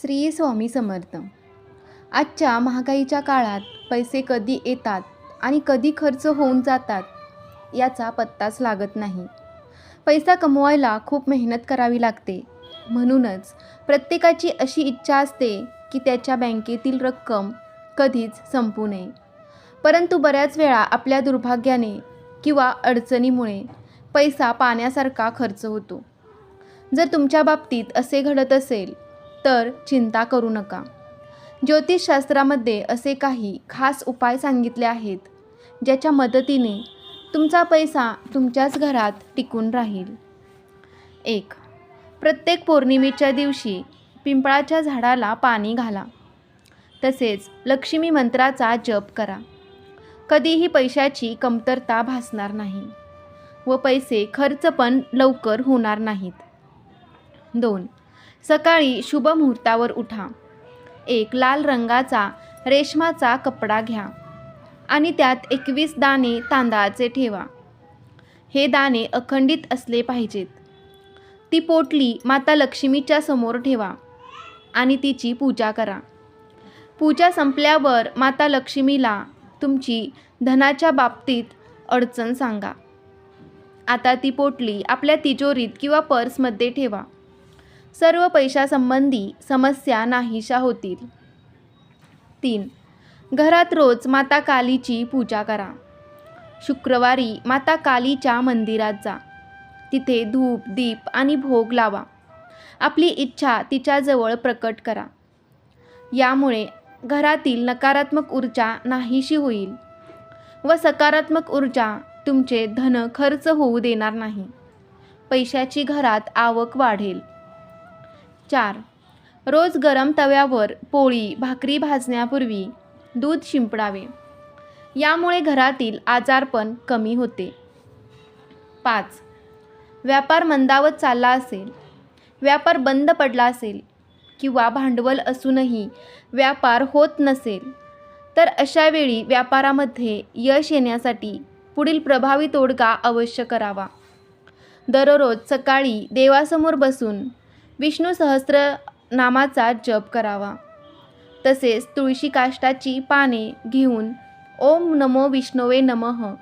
श्री स्वामी समर्थ. आजच्या महागाईच्या काळात पैसे कधी येतात आणि कधी खर्च होऊन जातात याचा पत्ताच लागत नाही. पैसा कमवायला खूप मेहनत करावी लागते. म्हणूनच प्रत्येकाची अशी इच्छा असते की त्याच्या बँकेतील रक्कम कधीच संपू नये. परंतु बऱ्याच वेळा आपल्या दुर्भाग्याने किंवा अडचणीमुळे पैसा पाण्यासारखा खर्च होतो. जर तुमच्या बाबतीत असे घडत असेल तर चिंता करू नका. ज्योतिषशास्त्रामध्ये असे काही खास उपाय सांगितले आहेत ज्याच्या मदतीने तुमचा पैसा तुमच्याच घरात टिकून राहील. एक प्रत्येक पौर्णिमेच्या दिवशी पिंपळाच्या झाडाला पाणी घाला. तसेच लक्ष्मी मंत्राचा जप करा. कधीही पैशाची कमतरता भासणार नाही व पैसे खर्च पण लवकर होणार नाहीत. दोन सकाळी शुभ मुहूर्तावर उठा. एक लाल रंगाचा रेशमाचा कपडा घ्या आणि त्यात एकवीस दाणे तांदळाचे ठेवा. हे दाणे अखंडित असले पाहिजेत. ती पोटली माता लक्ष्मीच्या समोर ठेवा आणि तिची पूजा करा. पूजा संपल्यावर माता लक्ष्मीला तुमची धनाच्या बाबतीत अडचण सांगा. आता ती पोटली आपल्या तिजोरीत किंवा पर्समध्ये ठेवा. सर्व पैशासंबंधी समस्या नाहीशा होतील. तीन. घरात रोज माता कालीची पूजा करा. शुक्रवारी माता कालीच्या मंदिरात जा. तिथे धूप दीप आणि भोग लावा. आपली इच्छा तिच्याजवळ प्रकट करा. यामुळे घरातील नकारात्मक ऊर्जा नाहीशी होईल व सकारात्मक ऊर्जा तुमचे धन खर्च होऊ देणार नाही. पैशाची घरात आवक वाढेल. चार. रोज गरम तव्यावर पोळी भाकरी भाजण्यापूर्वी दूध शिंपडावे. यामुळे घरातील आजारपण कमी होते. पाच. व्यापार मंदावत चालला असेल व्यापार बंद पडला असेल किंवा भांडवल असूनही व्यापार होत नसेल तर अशा वेळी व्यापारामध्ये यश येण्यासाठी पुढील प्रभावी तोडगा अवश्य करावा. दररोज सकाळी देवासमोर बसून विष्णू सहस्त्र नामाचा जप करावा. तसेच तुळशी काष्टाची पाने घेऊन ओम नमो विष्णवे नमः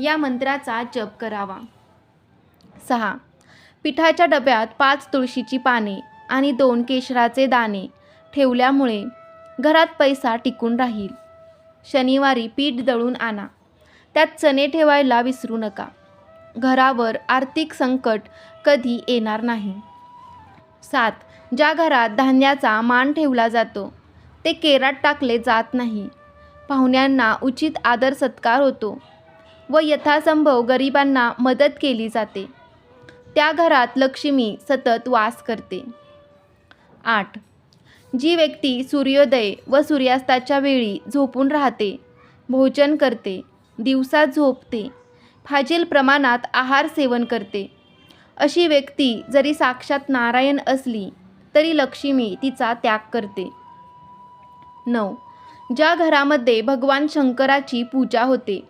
या मंत्राचा जप करावा. सहा. पिठाच्या डब्यात पाच तुळशीची पाने आणि दोन केशराचे दाणे ठेवल्यामुळे घरात पैसा टिकून राहील. शनिवारी पीठ दळून आणा. त्यात चणे ठेवायला विसरू नका. घरावर आर्थिक संकट कधी येणार नाही. सात. ज्या घरात धान्याचा मान ठेवला जातो ते केरात टाकले जात नाही. पाहुण्यांना उचित आदर सत्कार होतो व यथासंभव गरिबांना मदत केली जाते. त्या घरात लक्ष्मी सतत वास करते. आठ. जी व्यक्ती सूर्योदय व सूर्यास्ताच्या वेळी झोपून राहते भोजन करते दिवसा झोपते फाजील प्रमाणात आहार सेवन करते. अशी व्यक्ती जरी साक्षात नारायण असली तरी लक्ष्मी तिचा त्याग करते. नऊ. ज्या घरामध्ये भगवान शंकराची पूजा होते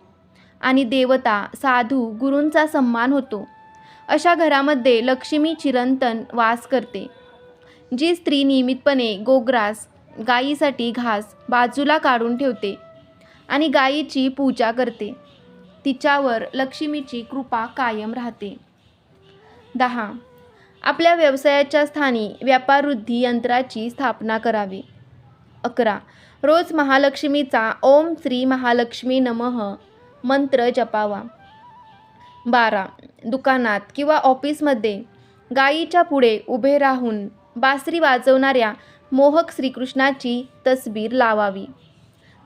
आणि देवता साधू गुरूंचा सन्मान होतो अशा घरामध्ये लक्ष्मी चिरंतन वास करते जी स्त्री नियमितपणे गोग्रास गायीसाठी घास बाजूला काढून ठेवते आणि गायीची पूजा करते. तिच्यावर लक्ष्मीची कृपा कायम राहते. दहा. आपल्या व्यवसायाच्या स्थानी व्यापारवृद्धी यंत्राची स्थापना करावी. अकरा. रोज महालक्ष्मीचा ओम श्री महालक्ष्मी नमः मंत्र जपावा. बारा. दुकानात किंवा ऑफिसमध्ये गायीच्या पुढे उभे राहून बासरी वाजवणाऱ्या मोहक श्रीकृष्णाची तसबीर लावावी.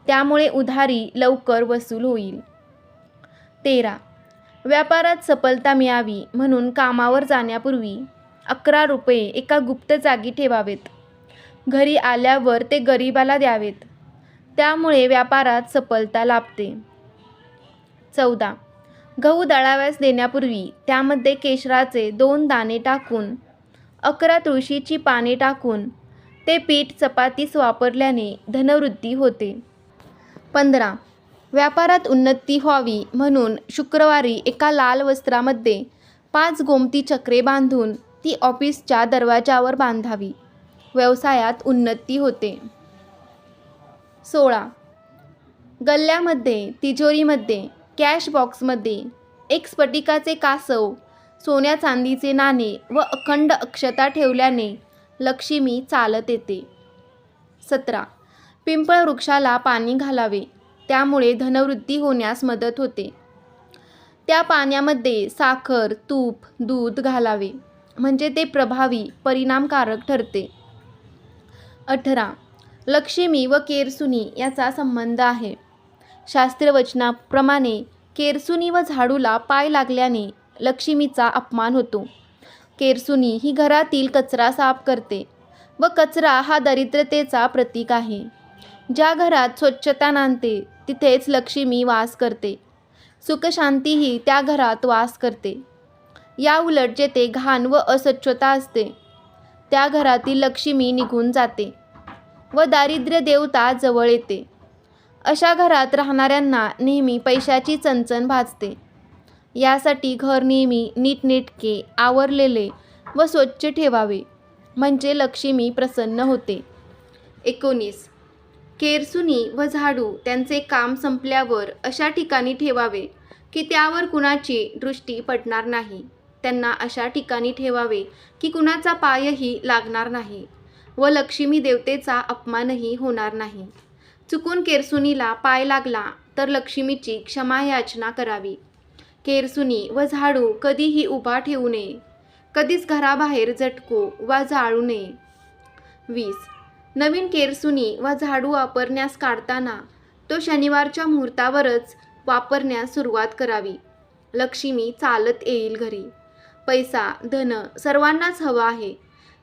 त्यामुळे उधारी लवकर वसूल होईल. तेरा. व्यापारात सफलता मिळावी म्हणून कामावर जाण्यापूर्वी अकरा रुपये एका गुप्त जागी ठेवावेत. घरी आल्यावर ते गरिबाला द्यावेत. त्यामुळे व्यापारात सफलता लाभते. चौदा. गहू दळाव्यास देण्यापूर्वी त्यामध्ये केशराचे दोन दाणे टाकून अकरा तुळशीची पाने टाकून ते पीठ चपातीस वापरल्याने धनवृद्धी होते. पंधरा. व्यापारात उन्नती व्हावी म्हणून शुक्रवारी एका लाल वस्त्रामध्ये पाच गोमती चक्रे बांधून ती ऑफिसच्या दरवाजावर बांधावी. व्यवसायात उन्नती होते. सोळा. गल्ल्यामध्ये तिजोरीमध्ये कॅश बॉक्समध्ये एक स्फटिकाचे कासव सोन्या चांदीचे नाणे व अखंड अक्षता ठेवल्याने लक्ष्मी चालत येते. सतरा. पिंपळ वृक्षाला पाणी घालावे. त्यामुळे धनवृद्धी होण्यास मदत होते. त्या पाण्यामध्ये साखर तूप दूध घालावे. म्हणजे ते प्रभावी परिणामकारक ठरते. अठरा. लक्ष्मी व केरसुनी याचा संबंध आहे. शास्त्रवचनाप्रमाणे केरसुनी व झाडूला पाय लागल्याने लक्ष्मीचा अपमान होतो. केरसुनी ही घरातील कचरा साफ करते व कचरा हा दरिद्रतेचा प्रतीक आहे. ज्या घरात स्वच्छता नांदते तिथेच लक्ष्मी वास करते. सुखशांतीही त्या घरात वास करते. या उलट जेथे घाण व अस्वच्छता असते त्या घरातील लक्ष्मी निघून जाते व दारिद्र्य देवता जवळ येते. अशा घरात राहणाऱ्यांना नेहमी पैशाची चणचण भाजते. यासाठी घर नेहमी नीटनेटके आवरलेले व स्वच्छ ठेवावे म्हणजे लक्ष्मी प्रसन्न होते. एकोणीस केरसुनी व झाडू त्यांचे काम संपल्यावर अशा ठिकाणी ठेवावे की त्यावर कुणाची दृष्टी पडणार नाही. त्यांना अशा ठिकाणी ठेवावे की कुणाचा पायही लागणार नाही व लक्ष्मी देवतेचा अपमानही होणार नाही. चुकून केरसुनीला पाय लागला तर लक्ष्मीची क्षमायाचना करावी. केरसुनी व झाडू कधीही उभा ठेवू नये. कधीच घराबाहेर झटकू वा जाळू नये. वीस नवीन केरसुनी व झाडू वापरण्यास काढताना तो शनिवारच्या मुहूर्तावरच वापरण्यास सुरुवात करावी. लक्ष्मी चालत येईल घरी. पैसा धन सर्वांनाच हवं आहे.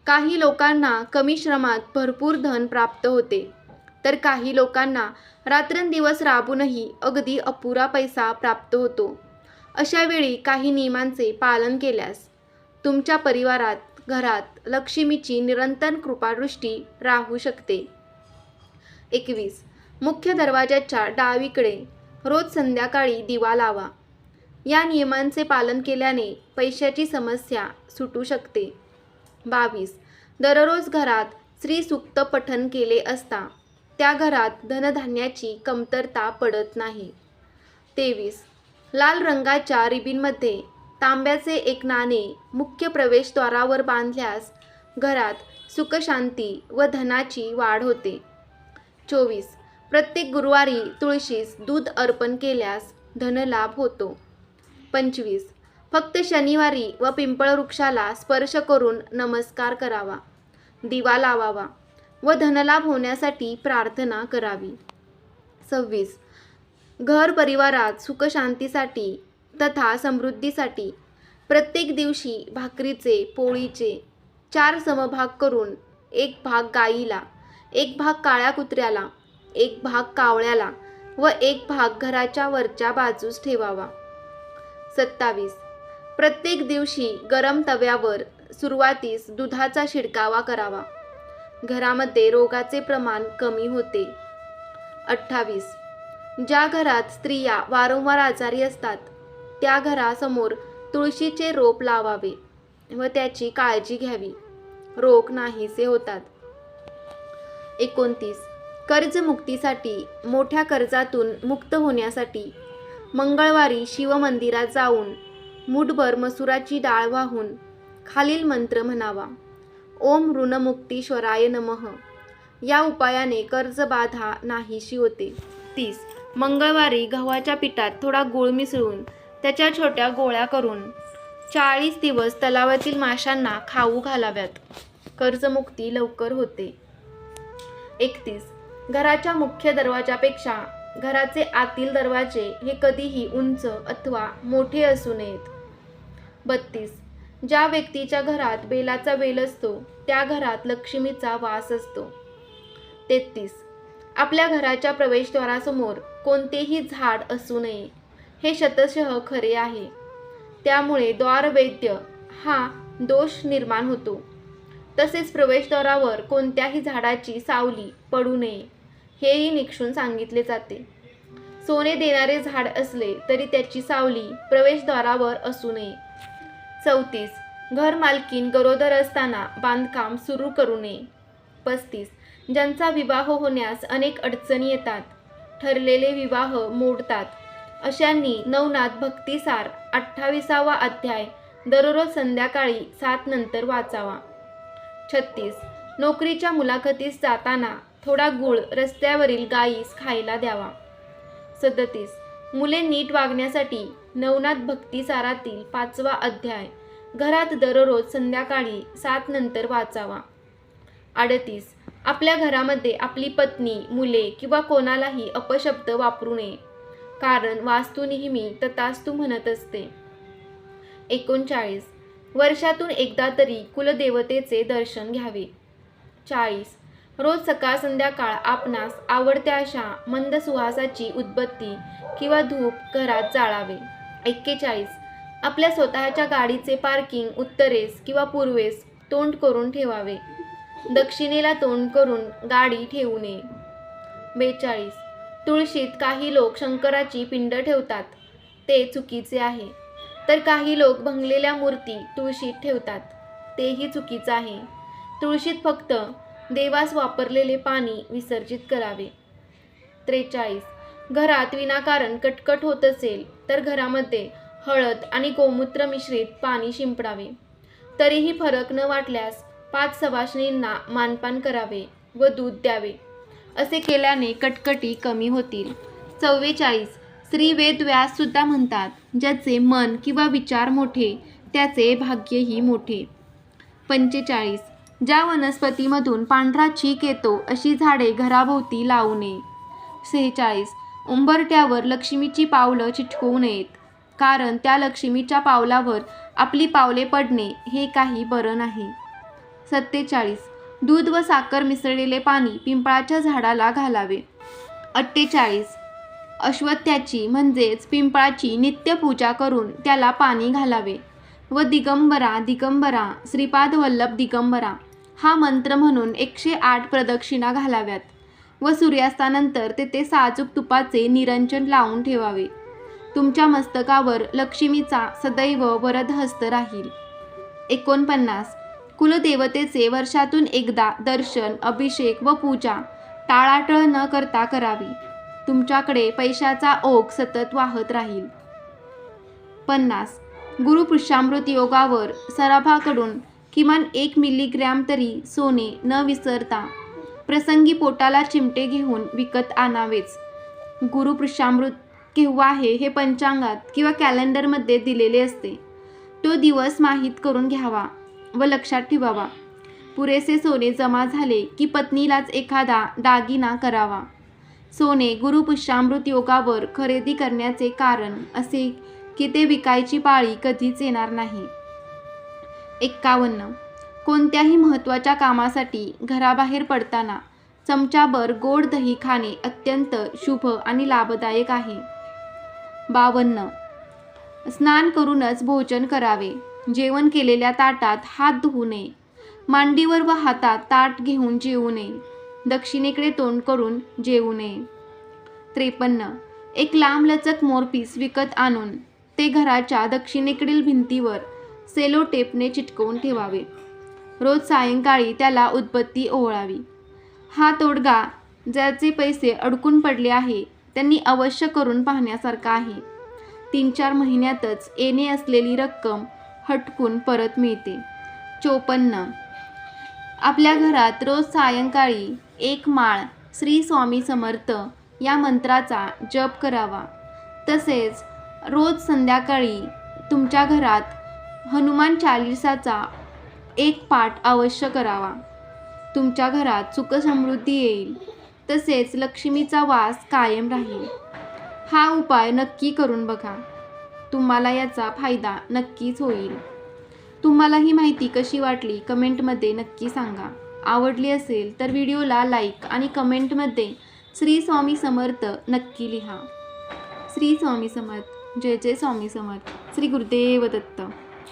काही लोकांना कमी श्रमात भरपूर धन प्राप्त होते. तर काही लोकांना रात्रंदिवस राबूनही अगदी अपुरा पैसा प्राप्त होतो. अशावेळी काही नियमांचे पालन केल्यास तुमच्या परिवारात घरात लक्ष्मीची निरंतर कृपादृष्टी राहू शकते. एकवीस. मुख्य दरवाजाच्या डावीकडे रोज संध्याकाळी दिवा लावा. या नियमांचे पालन केल्याने पैशाची समस्या सुटू शकते. बावीस. दररोज घरात श्रीसुक्त पठन केले असता त्या घरात धनधान्याची कमतरता पडत नाही. तेवीस. लाल रंगाच्या रिबीनमध्ये तांब्याचे एक नाणे मुख्य प्रवेशद्वारावर बांधल्यास घरात सुखशांती व धनाची वाढ होते. चोवीस. प्रत्येक गुरुवारी तुळशीस दूध अर्पण केल्यास धनलाभ होतो. पंचवीस. फक्त शनिवारी व पिंपळ वृक्षाला स्पर्श करून नमस्कार करावा. दिवा लावावा व धनलाभ होण्यासाठी प्रार्थना करावी. सव्वीस. घर परिवारात सुखशांतीसाठी तथा समृद्धीसाठी प्रत्येक दिवशी भाकरीचे पोळीचे चार समभाग करून एक भाग गाईला एक भाग काळ्या कुत्र्याला एक भाग कावळ्याला व एक भाग घराच्या वरच्या बाजूस ठेवावा. सत्तावीस. प्रत्येक दिवशी गरम तव्यावर सुरुवातीस दुधाचा शिडकावा करावा. घरामध्ये रोगाचे प्रमाण कमी होते. अठ्ठावीस. ज्या घरात स्त्रिया वारंवार आजारी असतात त्या घरासमोर तुळशीचे रोप लावावे व त्याची काळजी घ्यावी. रोग नाहीसे होतात. एकोणतीस. कर्जमुक्तीसाठी मोठ्या कर्जातून मुक्त होण्यासाठी मंगळवारी शिवमंदिरात जाऊन मुठभर मसुराची डाळ वाहून खालील मंत्र म्हणावा. ओम ऋणमुक्तीश्वराय नमः. या उपायाने कर्जबाधा नाहीशी होते. तीस. मंगळवारी गव्हाच्या पिठात थोडा गूळ मिसळून त्याच्या छोट्या गोळ्या करून चाळीस दिवस तलावातील माशांना खाऊ घालाव्यात. कर्जमुक्ती लवकर होते. एकतीस. घराच्या मुख्य दरवाजापेक्षा घराचे आतील दरवाजे हे कधीही उंच अथवा मोठे असू नयेत. बत्तीस. ज्या व्यक्तीच्या घरात बेलाचा वेल असतो त्या घरात लक्ष्मीचा वास असतो. तेहतीस. आपल्या घराच्या प्रवेशद्वारासमोर कोणतेही झाड असू नये. हे शतशः खरे आहे. त्यामुळे द्वारवैद्य हा दोष निर्माण होतो. तसेच प्रवेशद्वारावर कोणत्याही झाडाची सावली पडू नये हेही निक्षून सांगितले जाते. सोने देणारे झाड असले तरी त्याची सावली प्रवेशद्वारावर असू नये. चौतीस. घर मालकीन गरोदर असताना बांधकाम सुरू करू नये. पस्तीस. ज्यांचा विवाह होण्यास अनेक अडचणी येतात. ठरलेले विवाह मोडतात. अशांनी नवनाथ भक्तिसार अठ्ठावीसावा अध्याय दररोज संध्याकाळी सात नंतर वाचावा. छत्तीस. नोकरीच्या मुलाखतीस जाताना थोडा गुळ रस्त्यावरील गाईस खायला द्यावा. सदतीस. मुले नीट वागण्यासाठी नवनाथ भक्तिसारातील पाचवा अध्याय घरात दररोज संध्याकाळी सात नंतर वाचावा. अडतीस. आपल्या घरामध्ये आपली पत्नी मुले किंवा कोणालाही अपशब्द वापरू नये. कारण वास्तू नेहमी तथास्तू म्हणत असते. एकोणचाळीस. वर्षातून एकदा तरी कुलदेवतेचे दर्शन घ्यावे. चाळीस. रोज सकाळ संध्याकाळ आपणास आवडत्या अशा मंद सुहासाची उद्बत्ती किंवा धूप घरात जाळावे. एक्केचाळीस. आपल्या स्वतःच्या गाडीचे पार्किंग उत्तरेस किंवा पूर्वेस तोंड करून ठेवावे. दक्षिणेला तोंड करून गाडी ठेवू नये. बेचाळीस. तुळशीत काही लोक शंकराची पिंड ठेवतात. ते चुकीचे आहे. तर काही लोक भंगलेल्या मूर्ती तुळशीत ठेवतात. तेही चुकीचं आहे. तुळशीत फक्त देवास वापरलेले पाणी विसर्जित करावे. त्रेचाळीस. घरात विनाकारण कटकट होत असेल तर घरामध्ये हळद आणि गोमूत्र मिश्रित पाणी शिंपडावे. तरीही फरक न वाटल्यास पाच सवाशणींना मानपान करावे व दूध द्यावे. असे केल्याने कटकटी कमी होतील. चव्वेचाळीस श्री वेदव्यास म्हणतात ज्याचे मन किंवा विचार मोठे त्याचे भाग्यही मोठे. पंचेचाळीस ज्या वनस्पतीमधून पांढरा चीक येतो अशी झाडे घराभोवती लावू नये. सेहेचाळीस उंबरट्यावर लक्ष्मीची पावलं चिटकवू नयेत कारण त्या लक्ष्मीच्या पावलावर आपली पावले पडणे हे काही बरं नाही. सत्तेचाळीस दूध व साखर मिसळलेले पाणी पिंपळाच्या झाडाला घालावे. अठ्ठेचाळीस. अश्वत्थ्याची म्हणजेच पिंपळाची नित्यपूजा करून त्याला पाणी घालावे व दिगंबरा दिगंबरा श्रीपाद वल्लभ दिगंबरा हा मंत्र म्हणून एकशे आठ प्रदक्षिणा घालाव्यात व सूर्यास्तानंतर तेथे साजूक तुपाचे निरंजन लावून ठेवावे. तुमच्या मस्तकावर लक्ष्मीचा सदैव वरदहस्त राहील. एकोणपन्नास. कुलदेवतेचे वर्षातून एकदा दर्शन अभिषेक व पूजा. टाळाटळ न करता करावी. तुमच्याकडे पैशाचा ओघ सतत वाहत राहील. पन्नास. गुरुपुष्यामृत योगावर सराभाकडून किमान एक मिलीग्रॅम तरी सोने न विसरता प्रसंगी पोटाला चिमटे घेऊन विकत आणावेच. गुरुपुष्यामृत केव्हा आहे हे पंचांगात किंवा कॅलेंडरमध्ये दिलेले असते. तो दिवस माहीत करून घ्यावा. व लक्षात ठेवावा. पुरेसे सोने जमा झाले की पत्नीलाच एखादा दागिना करावा. सोने गुरुपुष्यामृत योगावर खरेदी करण्याचे कारण असे की ते विकायची पाळी कधीच येणार नाही. एक्कावन्न. कोणत्याही महत्त्वाच्या कामासाठी घराबाहेर पडताना चमच्याभर गोड दही खाणे अत्यंत शुभ आणि लाभदायक आहे. बावन्न. स्नान करूनच भोजन करावे. जेवण केलेल्या ताटात हात धुवू नये. मांडीवर व हातात ताट घेऊन जेवू नये. दक्षिणेकडे तोंड करून जेवू नये. त्रेपन्न. एक लांबलचक मोरपीस विकत आणून ते घराच्या दक्षिणेकडील भिंतीवर सेलो टेपने चिटकवून ठेवावे. रोज सायंकाळी त्याला उदबत्ती ओवाळावी. हा तोडगा ज्याचे पैसे अडकून पडले आहे त्यांनी अवश्य करून पाहण्यासारखा आहे. तीन चार महिन्यातच येणे असलेली रक्कम हटकून परत मिळते. चोपन्न. आपल्या घरात रोज सायंकाळी एक माळ श्री स्वामी समर्थ या मंत्राचा जप करावा. तसेच रोज संध्याकाळी तुमच्या घरात हनुमान चालिसाचा एक पाठ अवश्य करावा. तुमच्या घरात सुखसमृद्धी येईल. तसेच लक्ष्मीचा वास कायम राहील. हा उपाय नक्की करून बघा. तुम्हाला याचा फायदा नक्कीच होईल. तुम्हाला ही माहिती कशी वाटली कमेंटमध्ये नक्की सांगा. आवडली असेल तर व्हिडिओला लाईक आणि कमेंटमध्ये श्री स्वामी समर्थ नक्की लिहा. श्री स्वामी समर्थ. जय जय स्वामी समर्थ. श्री गुरुदेव दत्त.